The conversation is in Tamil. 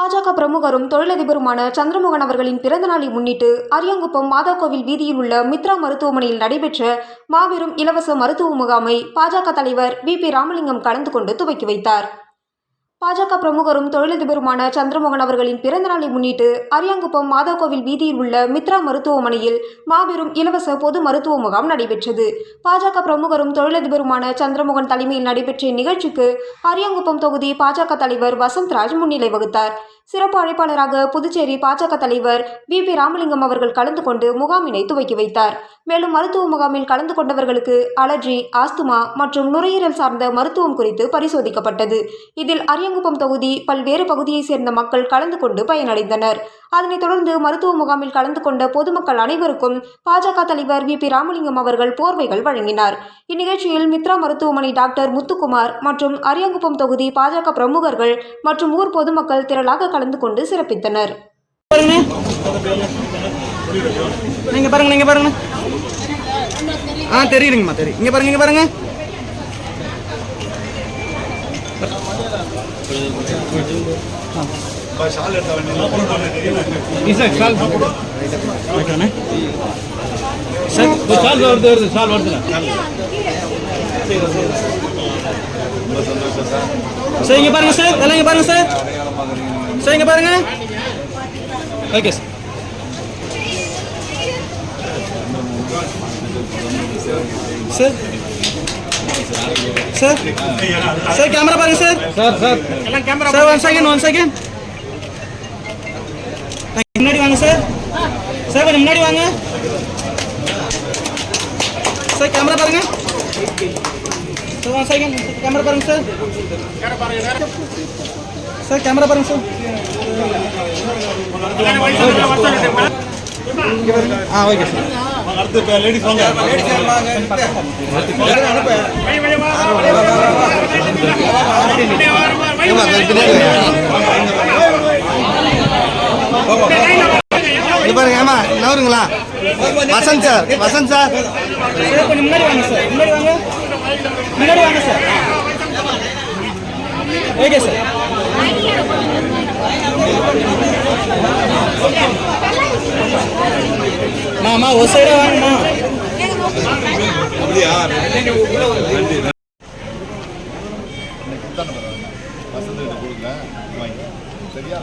பாஜக பிரமுகரும் தொழிலதிபருமான சந்திரமோகன் அவர்களின் பிறந்தநாளை முன்னிட்டு அரியாங்குப்பம் மாதாக்கோவில் வீதியில் உள்ள மித்ரா மருத்துவமனையில் நடைபெற்ற மாபெரும் இலவச மருத்துவ முகாமை பாஜக தலைவர் வி பி ராமலிங்கம் கலந்து கொண்டு துவக்கி வைத்தார். பாஜக பிரமுகரும் தொழிலதிபருமான சந்திரமோகன் அவர்களின் பிறந்த நாளை முன்னிட்டு அரியாங்குப்பம் மாதாக்கோவில் வீதியில் உள்ள மித்ரா மருத்துவமனையில் மாபெரும் இலவச பொது மருத்துவ முகாம் நடைபெற்றது. பாஜக பிரமுகரும் தொழிலதிபருமான சந்திரமோகன் தலைமையில் நடைபெற்ற இந்நிகழ்ச்சிக்கு அரியாங்குப்பம் தொகுதி பாஜக தலைவர் வசந்த்ராஜ் முன்னிலை வகுத்தார். சிறப்பு அழைப்பாளராக புதுச்சேரி பாஜக தலைவர் வி பி ராமலிங்கம் அவர்கள் கலந்து கொண்டு முகாமினை துவக்கி வைத்தார். மேலும் மருத்துவ முகாமில் கலந்து கொண்டவர்களுக்கு அலர்ஜி ஆஸ்துமா மற்றும் நுரையீரல் சார்ந்த மருத்துவம் குறித்து பரிசோதிக்கப்பட்டது. இதில் அரியங்குப்பம் தொகுதி பல்வேறு பகுதியைச் சேர்ந்த மக்கள் கலந்து கொண்டு பயனடைந்தனர். அதனைத் தொடர்ந்து மருத்துவ முகாமில் கலந்து கொண்ட பொதுமக்கள் அனைவருக்கும் பாஜக தலைவர் வி. பி. ராமலிங்கம் அவர்கள் போர்வைகள் வழங்கினார். இந்நிகழ்ச்சியில் மித்ரா மருத்துவமனை டாக்டர் முத்துக்குமார் மற்றும் அரியங்குப்பம் தொகுதி பாஜக பிரமுகர்கள் மற்றும் ஊர் பொதுமக்கள் திரளாக கலந்து கொண்டு சிறப்பித்தனர். பாருங்க. நீங்க பாருங்க நீங்க பாருங்க. ஆ தெரியுதுங்கம்மா தெரியும் இங்க பாருங்க இங்க பாருங்க. சார் சால் வருது வருது சால் சார் பாருங்க சார் எல்லாம் பாருங்க சார் சார் பாருங்க okay sir sir sir sir camera பாருங்க sir sir sir sir one second one second முன்னாடி வாங்க சார் சார் கொஞ்சம் முன்னாடி வாங்க சார் கேமரா பாருங்க சார் ஒன் செகண்ட் கேமரா பாருங்க சார் சார் கேமரா பாருங்க சார். ஆ ஓகே சார் அடுத்து லேடிஸ் வாங்க. இங்க பாருங்க ஏமா நவருங்களா? Vasanth sir Vasanth sir. Sir கொஞ்சம் முன்னாடி வாங்க சார். முன்னாடி வாங்க முன்னாடி வாங்க சார் ஓகே சார். மாமா ஒரு சைடா வாங்கம்மா. சரியா